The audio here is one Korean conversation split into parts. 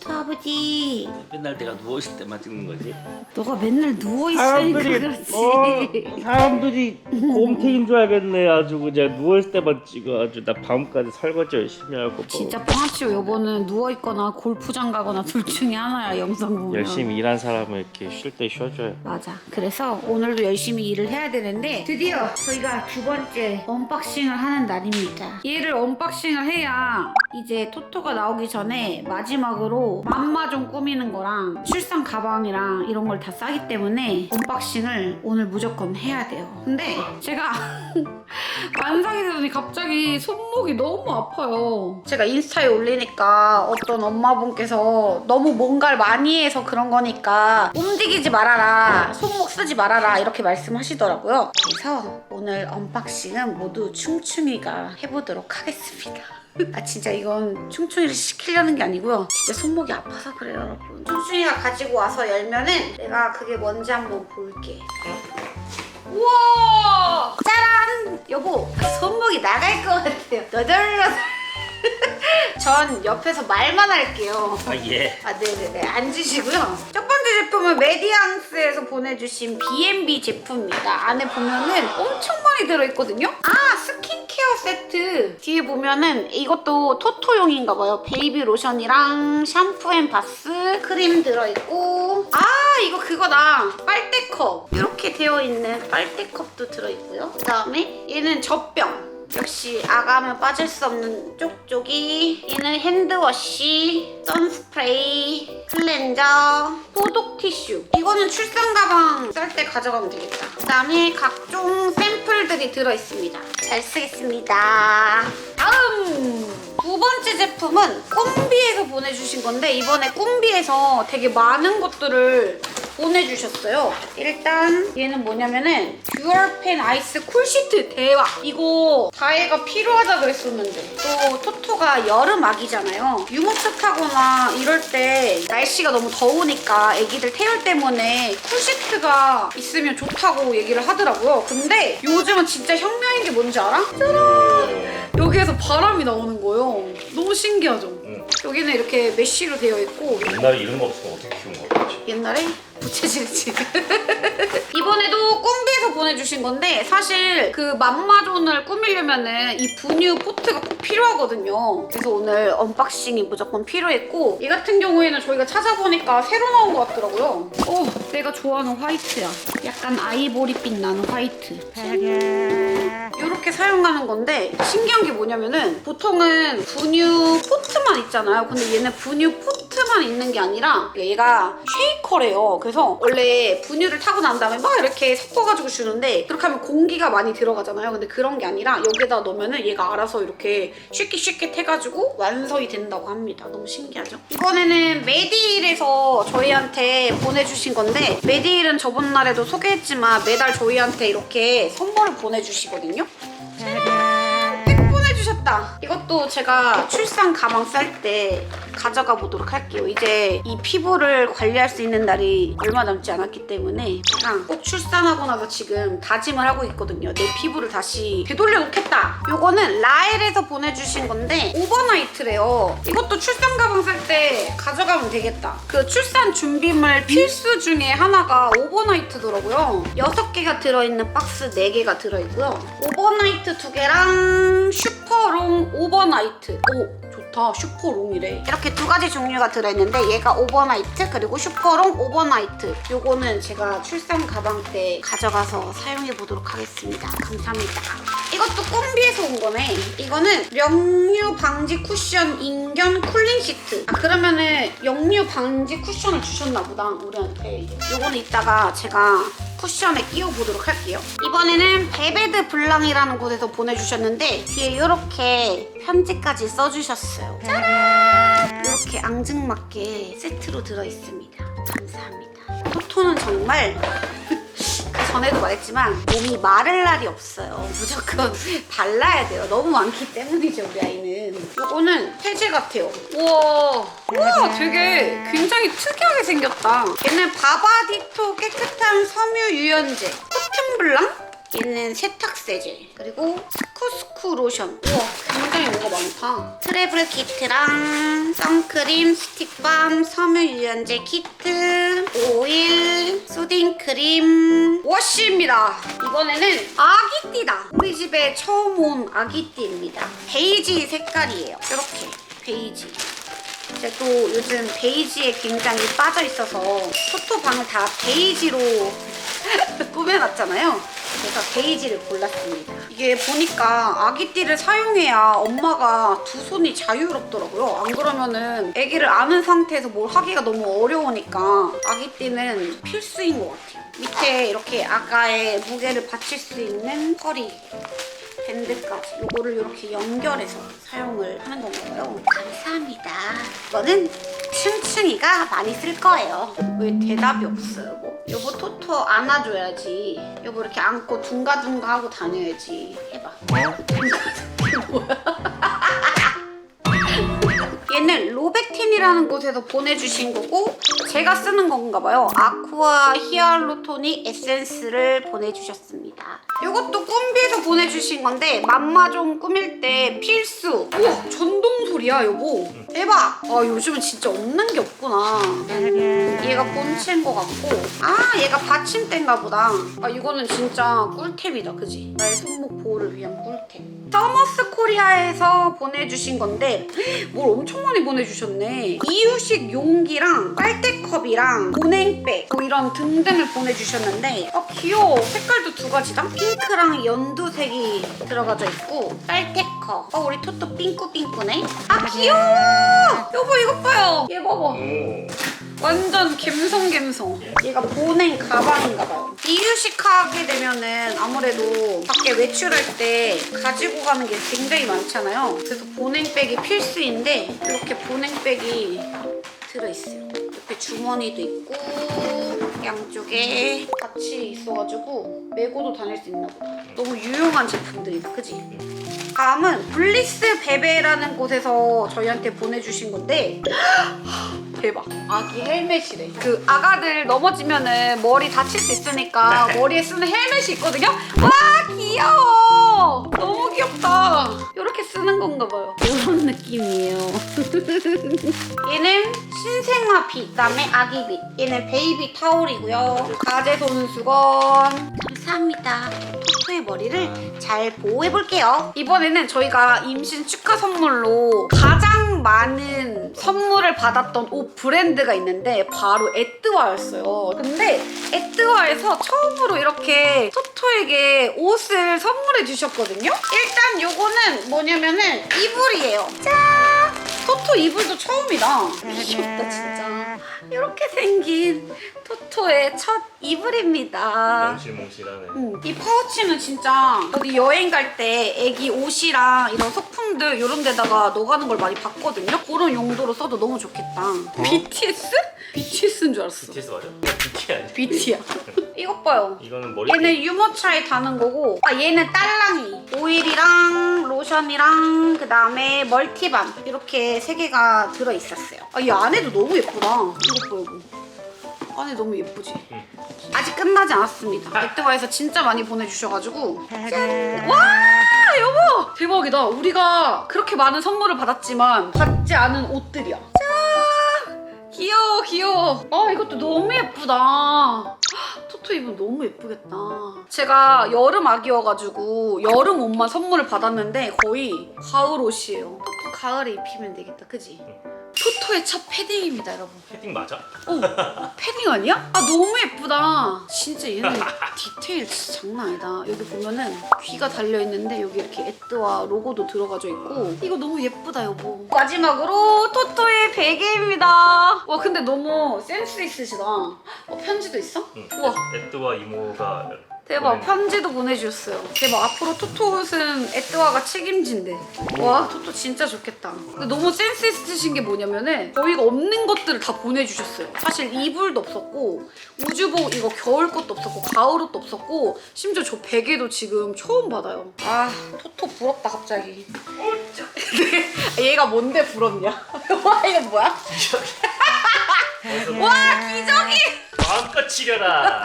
토토 아버지. 맨날 내가 누워있을 때만 찍는 거지? 너가 맨날 누워 있으니까 그렇지. 어, 사람들이 곰탱인 줄 알겠네. 아주 그냥 누워있을 때만 찍어. 아주 나 밤까지 설거지 열심히 하고. 뭐 진짜 뻥아치고 여보는 누워 있거나 골프장 가거나 둘 중에 하나야 영상 보면. 열심히 일한 사람은 이렇게 쉴 때 쉬어줘요. 맞아. 그래서 오늘도 열심히 일을 해야 되는데 드디어 저희가 두 번째 언박싱을 하는 날입니다. 얘를 언박싱을 해야 이제 토토가 나오기 전에 마지막으로 맘마 좀 꾸미는 거랑 출산 가방이랑 이런 걸 다 싸기 때문에 언박싱을 오늘 무조건 해야 돼요. 근데 제가 완성이 되더니 갑자기 손목이 너무 아파요. 제가 인스타에 올리니까 어떤 엄마분께서 너무 뭔가를 많이 해서 그런 거니까 움직이지 말아라, 손목 쓰지 말아라 이렇게 말씀하시더라고요. 그래서 오늘 언박싱은 모두 충충이가 해보도록 하겠습니다. 아 진짜 이건 충충이를 시키려는 게 아니고요. 진짜 손목이 아파서 그래요, 여러분. 충충이가 가지고 와서 열면은 내가 그게 뭔지 한번 볼게. 우와! 짜란! 여보, 손목이 나갈 것 같아요. 너덜너덜. 전 옆에서 말만 할게요. 아 예 아, 네네네. 앉으시고요. 첫 번째 제품은 메디앙스에서 보내주신 B&B 제품입니다. 안에 보면은 엄청 많이 들어있거든요? 아, 스킨케어 세트. 뒤에 보면은 이것도 토토용인가 봐요. 베이비 로션이랑 샴푸 앤 바스, 크림 들어있고. 아, 이거 그거다. 빨대컵. 이렇게 되어 있는 빨대컵도 들어있고요. 그 다음에 얘는 젖병. 역시 아가면 빠질 수 없는 쪽쪽이. 얘는 핸드워시 선스프레이 클렌저 소독 티슈. 이거는 출산 가방 쌀 때 가져가면 되겠다. 그 다음에 각종 샘플들이 들어있습니다. 잘 쓰겠습니다. 다음! 두 번째 제품은 꿈비에서 보내주신 건데 이번에 꿈비에서 되게 많은 것들을 보내주셨어요. 일단 얘는 뭐냐면은 듀얼펜 아이스 쿨시트 대박! 이거 다혜가 필요하다 그랬었는데 또 토토가 여름 아기잖아요. 유모차 타거나 이럴 때 날씨가 너무 더우니까 애기들 태열 때문에 쿨시트가 있으면 좋다고 얘기를 하더라고요. 근데 요즘은 진짜 혁명인 게 뭔지 알아? 짜란! 여기에서 바람이 나오는 거예요. 너무 신기하죠? 응. 여기는 이렇게 메쉬로 되어 있고 옛날에 이런 거 없으면 어떻게 키운 거였지 옛날에 부채질지 이번에도 꿈비에서 보내주신 건데 사실 그 맘마존을 꾸미려면은 이 분유 포트가 꼭 필요하거든요. 그래서 오늘 언박싱이 무조건 필요했고 이 같은 경우에는 저희가 찾아보니까 새로 나온 것 같더라고요. 오 내가 좋아하는 화이트야. 약간 아이보리빛 나는 화이트. 이렇게 사용하는 건데 신기한 게 뭐냐면은 보통은 분유 포트만 있잖아요. 근데 얘는 분유 포트 만 있는 게 아니라 얘가 쉐이커래요. 그래서 원래 분유를 타고 난 다음에 막 이렇게 섞어가지고 주는데 그렇게 하면 공기가 많이 들어가잖아요. 근데 그런 게 아니라 여기다 넣으면은 얘가 알아서 이렇게 쉐킷쉐킷 해가지고 완성이 된다고 합니다. 너무 신기하죠? 이번에는 메디힐에서 저희한테 보내주신 건데 메디힐은 저번 날에도 소개했지만 매달 저희한테 이렇게 선물을 보내주시거든요. 짜란! 팩 보내주셨다. 이것도 제가 출산 가방 쌀 때 가져가 보도록 할게요. 이제 이 피부를 관리할 수 있는 날이 얼마 남지 않았기 때문에 제가 꼭 출산하고 나서 지금 다짐을 하고 있거든요. 내 피부를 다시 되돌려 놓겠다. 요거는 라엘에서 보내주신 건데 오버나이트래요. 이것도 출산 가방 쌀때 가져가면 되겠다. 그 출산 준비물 필수 중에 하나가 오버나이트더라고요. 6개가 들어있는 박스 4개가 들어있고요. 오버나이트 2개랑 슈퍼롱 오버나이트. 오, 좋다. 슈퍼롱이래. 이렇게 두 가지 종류가 들어있는데 얘가 오버나이트 그리고 슈퍼롱 오버나이트. 요거는 제가 출산 가방 때 가져가서 사용해 보도록 하겠습니다. 감사합니다. 이것도 꼼비에서 온 거네. 이거는 역류 방지 쿠션 인견 쿨링 시트. 아 그러면은 역류 방지 쿠션을 주셨나 보다 우리한테. 요거는 이따가 제가 쿠션에 끼워 보도록 할게요. 이번에는 베베드 블랑이라는 곳에서 보내주셨는데 뒤에 이렇게 편지까지 써주셨어요. 짜란! 이렇게 앙증맞게 세트로 들어있습니다. 감사합니다. 토토는 정말 그 전에도 말했지만 몸이 마를 날이 없어요. 무조건 발라야 돼요. 너무 많기 때문이죠, 우리 아이는. 이거는 세제 같아요. 우와, 우와, 되게 굉장히 특이하게 생겼다. 얘는 바바디토 깨끗한 섬유 유연제 코튼 블랑? 얘는 세탁세제 그리고 스쿠스쿠 로션. 우와 굉장히 뭐가 많다. 트래블 키트랑 선크림, 스틱밤, 섬유 유연제 키트 오일, 수딩크림. 워시입니다. 이번에는 아기띠다. 우리 집에 처음 온 아기띠입니다. 베이지 색깔이에요. 이렇게 베이지. 제가 또 요즘 베이지에 굉장히 빠져 있어서 토토 방을 다 베이지로 꾸며놨잖아요. 그래서 베이지를 골랐습니다. 이게 보니까 아기띠를 사용해야 엄마가 두 손이 자유롭더라고요. 안 그러면은 아기를 아는 상태에서 뭘 하기가 너무 어려우니까 아기띠는 필수인 것 같아요. 밑에 이렇게 아가의 무게를 받칠 수 있는 허리 밴드까지 요거를 이렇게 연결해서 사용을 하는 건가 봐요. 감사합니다. 이거는 층층이가 많이 쓸 거예요. 왜 대답이 없어요, 뭐? 여보 토토 안아줘야지. 여보 이렇게 안고 둥가둥가 하고 다녀야지. 해봐. 둥가둥가 뭐야? 얘는 로백틴이라는 곳에서 보내주신 거고 제가 쓰는 건가 봐요. 아쿠아 히알루토닉 에센스를 보내주셨습니다. 이것도 꿈비에서 보내주신 건데 맘마종 꾸밀 때 필수. 우와 전동 소리야 여보. 대박. 아 요즘은 진짜 없는 게 없구나. 얘가 본체인 것 같고 아 얘가 받침대인가 보다. 아 이거는 진짜 꿀템이다 그지? 나의 손목 보호를 위한 꿀템. 서머스 코리아에서 보내주신 건데 뭘 엄청 많이 보내주셨네. 이유식 용기랑 빨대컵이랑 보냉백 뭐 이런 등등을 보내주셨는데 아 귀여워. 색깔도 두 가지다. 핑크랑 연두색이 들어가져 있고 빨대컵. 어 우리 토토 삥꾸삥꾸네. 아 귀여워. 여보 이것 봐요. 얘 봐봐. 오. 완전 갬성갬성. 얘가 보냉 가방인가 이유식하게 되면은 아무래도 밖에 외출할 때 가지고 가는 게 굉장히 많잖아요. 그래서 보냉백이 필수인데 이렇게 보냉백이 들어있어요. 옆에 주머니도 있고 양쪽에 같이 있어가지고 메고도 다닐 수 있나 보다. 너무 유용한 제품들이다, 그지? 다음은 블리스 베베라는 곳에서 저희한테 보내주신 건데 대박. 아기 헬멧이래. 그 아가들 넘어지면은 머리 다칠 수 있으니까 머리에 쓰는 헬멧이 있거든요. 와 귀여워. 너무 귀엽다. 이렇게 쓰는 건가 봐요. 이런 느낌이에요. 얘는 신생아 빛, 그다음에 아기 빛. 얘는 베이비 타올이고요. 가제 손수건. 감사합니다. 토토의 머리를 잘 보호해 볼게요. 이번에는 저희가 임신 축하 선물로 가장 많은 선물을 받았던 옷 브랜드가 있는데 바로 에뜨와였어요. 근데 에뜨와에서 처음으로 이렇게 토토에게 옷을 선물해 주셨거든요. 일단 요거는 뭐냐면은 이불이에요. 짠! 토토 이불도 처음이다. 귀엽다 진짜. 이렇게 생긴 토토의 첫 이불입니다. 몽실몽실하네. 음, 이 파우치는 진짜 어디 여행 갈 때 애기 옷이랑 이런 소품들 이런 데다가 넣어가는 걸 많이 봤거든요. 그런 용도로 써도 너무 좋겠다. BTS? BTS인 줄 알았어. BTS 맞아? BT 아니야? BT야. 이것 봐요. 이거는 머리. 얘는 유모차에 다는 거고. 아 얘는 딸랑이. 오일이랑 로션이랑 그 다음에 멀티밤. 이렇게 세 개가 들어 있었어요. 아, 이 안에도 너무 예쁘다. 이것 봐 이거 안에 너무 예쁘지? 응. 아직 끝나지 않았습니다. 엑드와에서 진짜 많이 보내주셔가지고. 짠! 와 여보! 대박이다. 우리가 그렇게 많은 선물을 받았지만 받지 않은 옷들이야. 짠! 귀여워 귀여워. 아 이것도 너무 예쁘다 토토 입으면 너무 예쁘겠다. 제가 여름 아기여가지고 여름 옷만 선물을 받았는데 거의 가을 옷이에요. 가을에 입히면 되겠다, 그지? 토토의 첫 패딩입니다, 여러분. 패딩 맞아? 오, 패딩 아니야? 아 너무 예쁘다. 진짜 얘는 디테일 진짜 장난 아니다. 여기 보면은 귀가 달려 있는데 여기 이렇게 에뜨와 로고도 들어가져 있고 이거 너무 예쁘다 여보. 마지막으로 토토의 베개입니다. 와 근데 너무 센스 있으시다. 어, 편지도 있어? 응. 우와. 에뚜와 이모가 대박 편지도 보내주셨어요. 대박 앞으로 토토 옷은 에뜨와가 책임진대. 와 토토 진짜 좋겠다. 근데 너무 센스 있으신 게 뭐냐면은 저희가 없는 것들을 다 보내주셨어요. 사실 이불도 없었고 우주복 이거 겨울 것도 없었고 가을 옷도 없었고 심지어 저 베개도 지금 처음 받아요. 아 토토 부럽다 갑자기. 얘가 뭔데 부럽냐? 와 이거 뭐야? 와 기저귀 마음껏 치려라.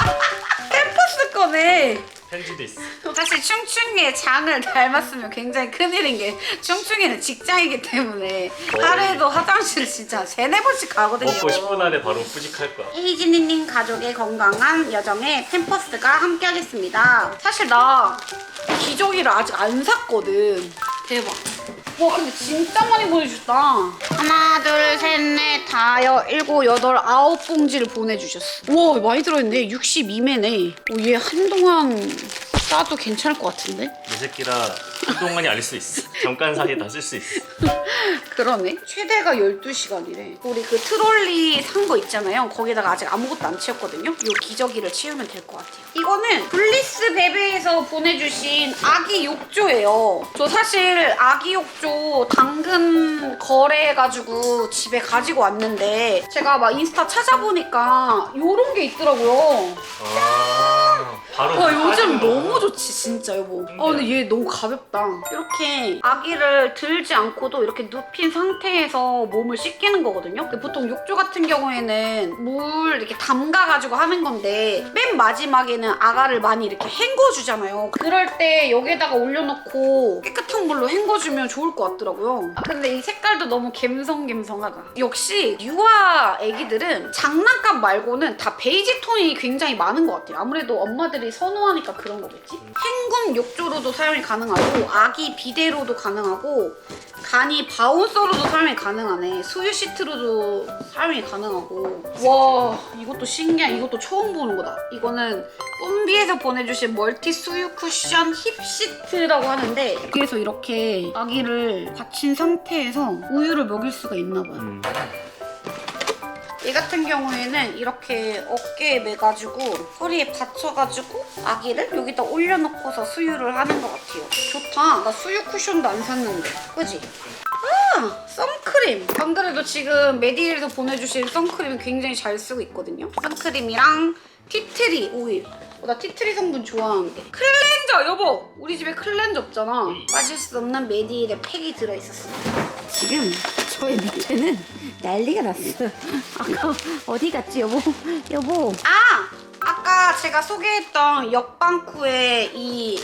템퍼스 거네. 편지도 있어. 사실 충충이의 장을 닮았으면 굉장히 큰일인 게 충충이는 직장이기 때문에 하루에도 화장실을 진짜 세네 번씩 가거든요. 먹고 10분 안에 바로 뿌직할 거야. 헤이즈니님 가족의 건강한 여정에 템퍼스가 함께하겠습니다. 사실 나 기저귀를 아직 안 샀거든. 대박. 와 근데 진짜 많이 보내주셨다. 하나 둘 셋 넷 다여 일곱 여덟 아홉 봉지를 보내주셨어. 우와 많이 들어있네. 62매네. 오, 얘 한동안 싸도 괜찮을 것 같은데? 이 새끼라 한동안이 아닐 수 있어. 잠깐 사이에 다 쓸 수 있어. 그러네. 최대가 12시간이래. 우리 그 트롤리 산 거 있잖아요. 거기다가 아직 아무것도 안 채웠거든요. 요 기저귀를 채우면 될 것 같아요. 이거는 블리스 베베에서 보내주신 아기 욕조예요. 저 사실 아기 욕조 당근 거래해가지고 집에 가지고 왔는데 제가 막 인스타 찾아보니까 요런 게 있더라고요. 아, 바로 와 요즘 빠지는 너무 거구나. 좋지 진짜 여보 아 근데 얘 너무 가볍다 이렇게 아기를 들지 않고도 이렇게 눕힌 상태에서 몸을 씻기는 거거든요. 보통 욕조 같은 경우에는 물 이렇게 담가가지고 하는 건데 맨 마지막에는 아가를 많이 이렇게 헹궈주잖아요. 그럴 때 여기에다가 올려놓고 깨끗한 물로 헹궈주면 좋을 것 같더라고요. 아, 근데 이 색깔도 너무 갬성갬성하다. 역시 유아 애기들은 장난감 말고는 다 베이지 톤이 굉장히 많은 것 같아요. 아무래도 엄마들이 선호하니까 그런 거겠지? 헹군 욕조로도 사용이 가능하고 아기 비데로도 가능하고 간이 바운서로도 사용이 가능하네. 수유 시트로도 사용이 가능하고. 와 이것도 신기한 이것도 처음 보는 거다. 이거는 뿜비에서 보내주신 멀티 수유 쿠션 힙 시트라고 하는데 여기에서 이렇게 아기를 받친 상태에서 우유를 먹일 수가 있나 봐요. 음. 얘 같은 경우에는 이렇게 어깨에 매가지고 허리에 받쳐가지고 아기를 여기다 올려놓고서 수유를 하는 것 같아요. 좋다. 나 수유 쿠션도 안 샀는데. 그지? 아! 선크림! 안 그래도 지금 메디에서 보내주신 선크림 굉장히 잘 쓰고 있거든요. 선크림이랑 티트리 오일. 어, 나 티트리 성분 좋아하는데. 클렌저! 여보! 우리 집에 클렌저 없잖아. 빠질 수 없는 메디힐의 팩이 들어있었습니다. 지금 저의 밑에는 난리가 났어요. 아까 어디 갔지 여보? 여보. 아! 아까 제가 소개했던 역방쿠의 이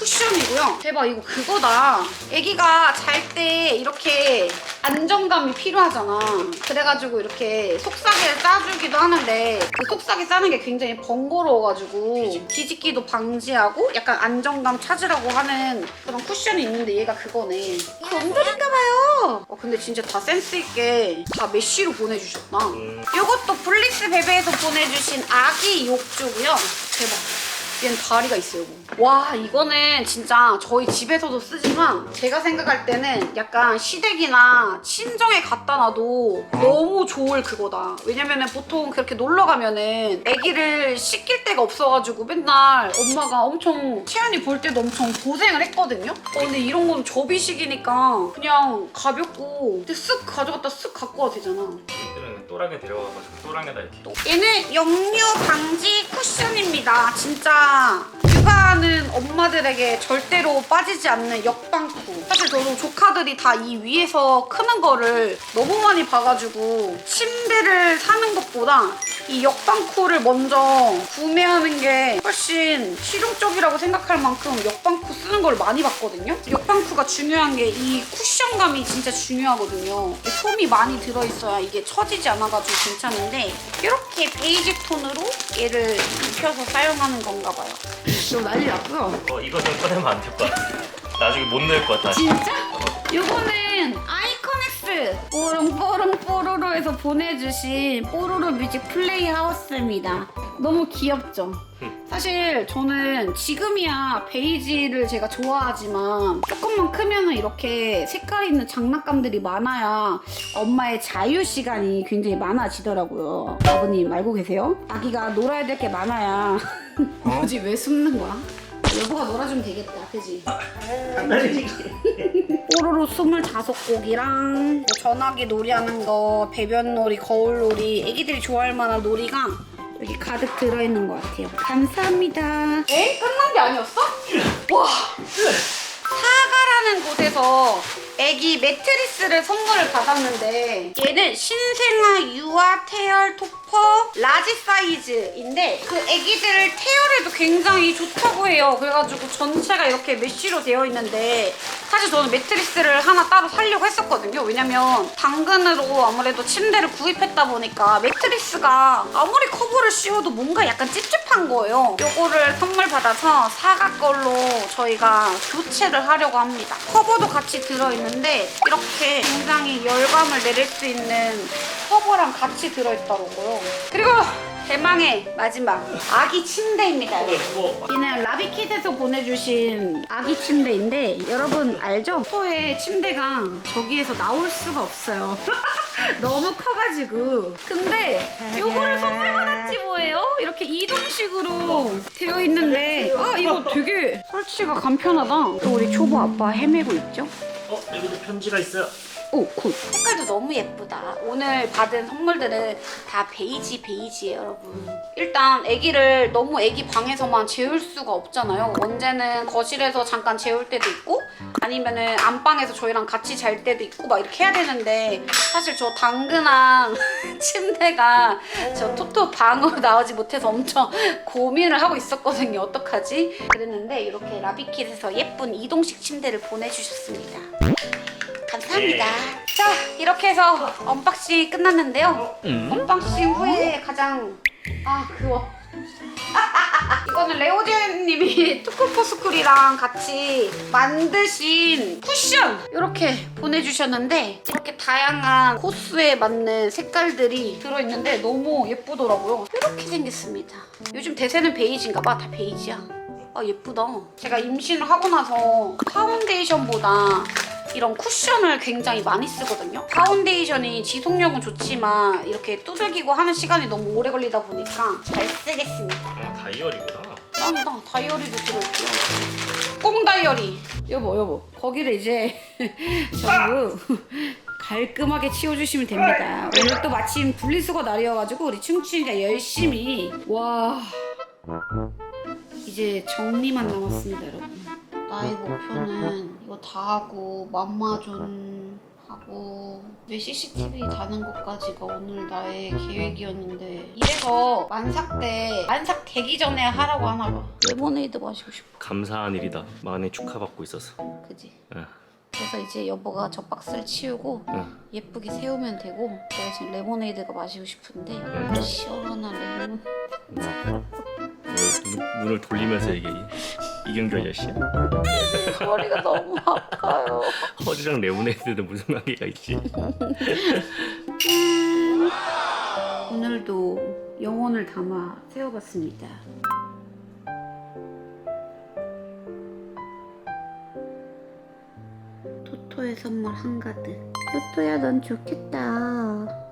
쿠션이고요. 대박 이거 그거다. 아기가 잘 때 이렇게 안정감이 필요하잖아. 그래가지고 이렇게 속삭이를 싸주기도 하는데 그 속삭이 싸는 게 굉장히 번거로워가지고 뒤집기도 방지하고 약간 안정감 찾으라고 하는 그런 쿠션이 있는데 얘가 그거네. 건드린가봐요. 어, 근데 진짜 다 센스 있게 다 메쉬로 보내주셨다. 음. 이것도 블리스 베베에서 보내주신 아기 욕조고요. 대박. 얘는 다리가 있어요. 와 이거는 진짜 저희 집에서도 쓰지만 제가 생각할 때는 약간 시댁이나 친정에 갖다 놔도 너무 좋을 그거다. 왜냐면은 보통 그렇게 놀러 가면은 아기를 씻길 데가 없어가지고 맨날 엄마가 엄청 채연이 볼 때도 엄청 고생을 했거든요. 어, 근데 이런 건 접이식이니까 그냥 가볍고 근데 쓱 가져갔다 쓱 갖고 와도 되잖아. 또랑에 데려가가지고 또랑에다 이렇게. 얘는 역류 방지 쿠션입니다. 진짜 육아하는 엄마들에게 절대로 빠지지 않는 역방쿠. 사실 저도 조카들이 다 이 위에서 크는 거를 너무 많이 봐가지고 침대를 사는 것보다 이 역방쿠를 먼저 구매하는 게 훨씬 실용적이라고 생각할 만큼 역방쿠 쓰는 걸 많이 봤거든요. 역방쿠가 중요한 게 이 쿠션감이 진짜 중요하거든요. 솜이 많이 들어있어야 이게 처지지 않 아가지고 괜찮은데 이렇게 베이지 톤으로 얘를 입혀서 사용하는 건가 봐요. 좀 난리 났고요. 어 이거 좀 꺼내면 안 될 것 같아. 나중에 못 넣을 것 같아. 진짜? 요거는 아이코넥스 뽀롱뽀롱 뽀로로에서 보내주신 뽀로로 뮤직 플레이 하우스입니다. 너무 귀엽죠? 사실 저는 지금이야 베이지를 제가 좋아하지만 조금만 크면은 이렇게 색깔 있는 장난감들이 많아야 엄마의 자유 시간이 굉장히 많아지더라고요. 아버님 알고 계세요? 아기가 놀아야 될 게 많아야 뭐지 왜 숨는 거야? 여보가 놀아주면 되겠다, 그지? 뽀로로 25곡이랑 뭐 전화기 놀이하는 거, 배변 놀이, 거울 놀이, 애기들이 좋아할 만한 놀이가 여기 가득 들어있는 것 같아요. 감사합니다. 에? 끝난 게 아니었어? 와! 사가라는 곳에서 애기 매트리스를 선물을 받았는데 얘는 신생아 유아 태열 토퍼 라지 사이즈인데 그 애기들을 태열해도 굉장히 좋다고 해요. 그래가지고 전체가 이렇게 메쉬로 되어 있는데 사실 저는 매트리스를 하나 따로 사려고 했었거든요. 왜냐면 당근으로 아무래도 침대를 구입했다 보니까 매트리스가 아무리 커버를 씌워도 뭔가 약간 찝찝 한 거예요. 요거를 선물 받아서 사과 걸로 저희가 교체를 하려고 합니다. 커버도 같이 들어있는데 이렇게 굉장히 열감을 내릴 수 있는 커버랑 같이 들어있더라고요. 그리고 대망의 마지막 아기 침대입니다. 뭐 얘는 라비kit에서 보내주신 아기 침대인데 여러분 알죠? 토의 침대가 저기에서 나올 수가 없어요. 너무 커가지고. 근데 요거를 선물 받았지 뭐예요? 이렇게 이동식으로 되어 있는데 아 이거 되게 설치가 간편하다. 또 우리 초보 아빠 헤매고 있죠? 어 여기도 편지가 있어요. 오, 굿. 색깔도 너무 예쁘다. 오늘 받은 선물들은 다 베이지 베이지예요, 여러분. 일단 아기를 너무 아기 방에서만 재울 수가 없잖아요. 언제는 거실에서 잠깐 재울 때도 있고 아니면은 안방에서 저희랑 같이 잘 때도 있고 막 이렇게 해야 되는데 사실 저 당근한 침대가 저 토토 방으로 나오지 못해서 엄청 고민을 하고 있었거든요. 어떡하지? 그랬는데 이렇게 라비kit에서 예쁜 이동식 침대를 보내주셨습니다. 감사합니다. 자, 이렇게 해서 언박싱이 끝났는데요. 음. 언박싱 후에 가장 아 그거 이거는 레오제님이 투쿠포스쿨이랑 같이 만드신 쿠션 이렇게 보내주셨는데 이렇게 다양한 코스에 맞는 색깔들이 들어있는데 너무 예쁘더라고요. 이렇게 생겼습니다. 요즘 대세는 베이지인가 봐. 다 베이지야. 아 예쁘다. 제가 임신을 하고 나서 파운데이션보다 이런 쿠션을 굉장히 많이 쓰거든요. 파운데이션이 지속력은 좋지만 이렇게 두들기고 하는 시간이 너무 오래 걸리다 보니까 잘 쓰겠습니다. 아 다이어리구나. 짱이다. 다이어리도 들어있고요. 꽁 다이어리. 여보 여보 거기를 이제 전부 깔끔하게 치워주시면 됩니다. 오늘 또 마침 분리수거 날이어가지고 우리 충충이가 열심히 와 이제 정리만 남았습니다 여러분. 나의 목표는 이거 다 하고 맘마존 하고 내 CCTV 다는 것까지가 오늘 나의 계획이었는데 이래서 만삭 때 만삭 되기 전에 하라고 하나 봐. 레모네이드 마시고 싶어. 감사한 일이다. 많이 축하받고 있어서. 그지? 응. 그래서 이제 여보가 저 박스를 치우고 응. 예쁘게 세우면 되고 제가 지금 레모네이드가 마시고 싶은데 응. 시원한 레몬 눈, 눈을 돌리면서 이게 이경규 아저씨야? 머리가 너무 아파요. 허리랑 레모네이드는 무슨 관계가 있지? 오늘도 영혼을 담아 세워봤습니다. 토토의 선물 한가득. 토토야, 넌 좋겠다.